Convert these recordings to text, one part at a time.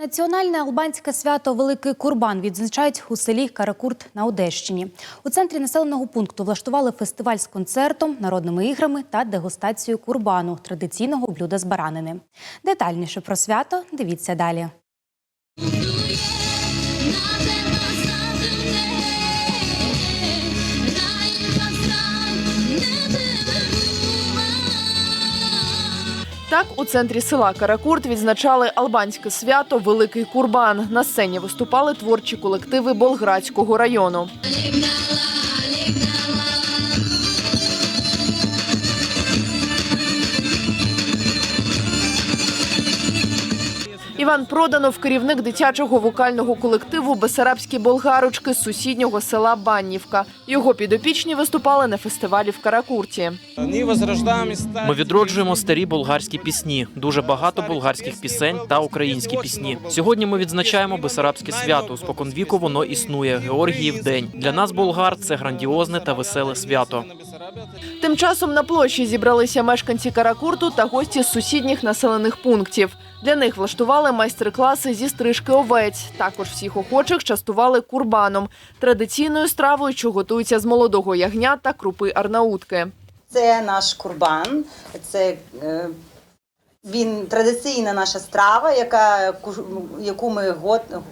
Національне албанське свято Великий Курбан відзначають у селі Каракурт на Одещині. У центрі населеного пункту влаштували фестиваль з концертом, народними іграми та дегустацією курбану традиційного блюда з баранини. Детальніше про свято дивіться далі. Так, у центрі села Каракурт відзначали албанське свято Великий Курбан. На сцені виступали творчі колективи Болградського району. Іван Проданов, керівник дитячого вокального колективу Бесарабські болгарочки з сусіднього села Баннівка. Його підопічні виступали на фестивалі в Каракурті. Ми відроджуємо старі болгарські пісні, дуже багато болгарських пісень та українські пісні. Сьогодні ми відзначаємо Бесарабське свято. Споконвіку воно існує. Георгіїв день. Для нас болгар це грандіозне та веселе свято. Тим часом на площі зібралися мешканці Каракурту та гості з сусідніх населених пунктів. Для них влаштували майстер-класи зі стрижки овець. Також всіх охочих частували курбаном традиційною стравою, що готується з молодого ягня та крупи арнаутки. Це наш курбан. Це е, він традиційна наша страва, яка яку ми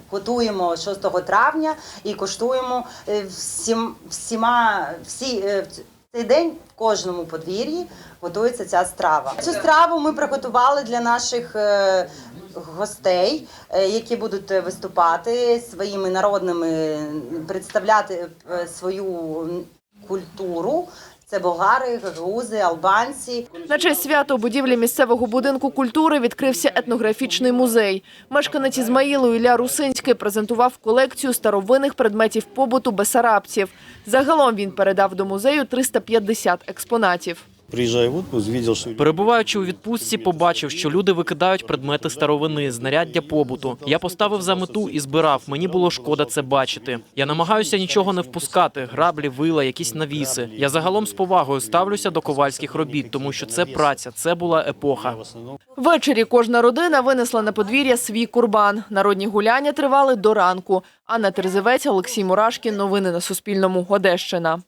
готуємо 6 травня і коштуємо е, всім, всіма всі. Е, Цей день в кожному подвір'ї готується ця страва. Цю страву ми приготували для наших е, гостей, е, які будуть виступати своїми народними, представляти е, свою культуру. Це болгари, грузи, албанці. На честь свята у будівлі місцевого будинку культури відкрився етнографічний музей. Мешканець Ізмаїлу Ілля Русинський презентував колекцію старовинних предметів побуту бесарабців. Загалом він передав до музею 350 експонатів. Приезжая в отпуск, видел, что Перебуваючи у відпустці, побачив, що люди викидають предмети старовини, знаряддя побуту. Я поставив за мету і збирав. Мені було шкода це бачити. Я намагаюся нічого не впускати: граблі, вила, якісь навіси. Я загалом з повагою ставлюся до ковальських робіт, тому що це праця, це була епоха. Ввечері кожна родина винесла на подвір'я свій курбан. Народні гуляння тривали до ранку. Анна Терзевець, Олексій Мурашкін. Новини на Суспільному. Одещина.